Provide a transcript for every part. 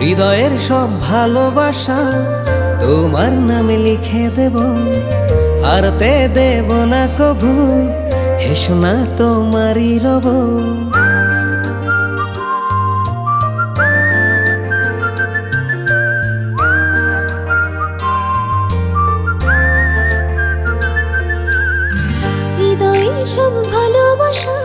হৃদয়ের সব ভালোবাসা তোমার নামে লিখে দেব। আর তে দেব না কভু হেসো না তোমারই রব। সব ভালোবাসা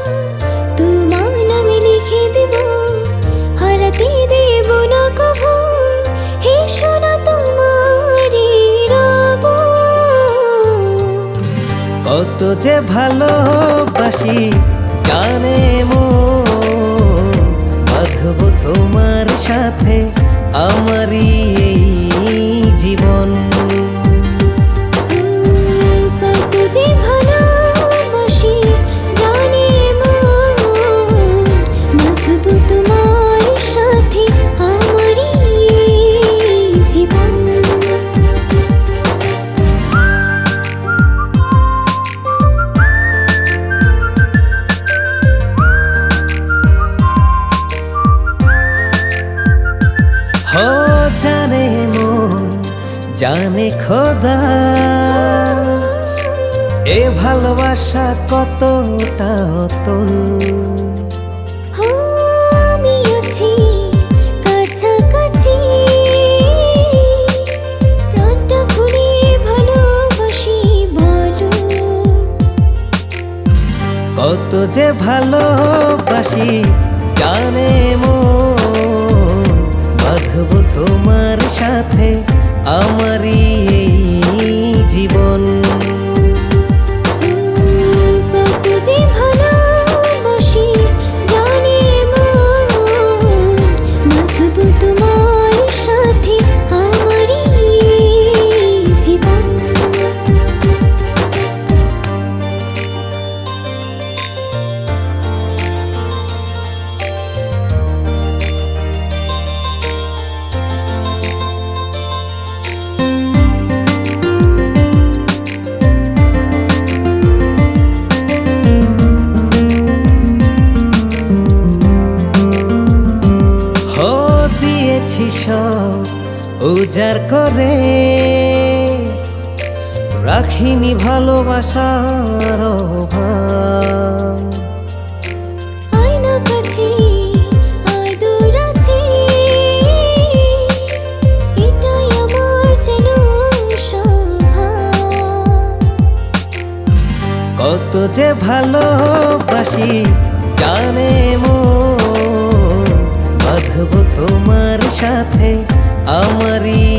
কত যে ভালোবাসি জানে মো তোমার সাথে আমারই জীবন। তোমার সাথে আমারই জীবন। জানে খোদা এ ভালোবাসা কতটা অতল। কত যে ভালোবাসি উজার করে। রাখিনি ভালোবাসার অভাব। কত যে ভালোবাসি জানে মন। বাঁধব তোমার সাথে আমারই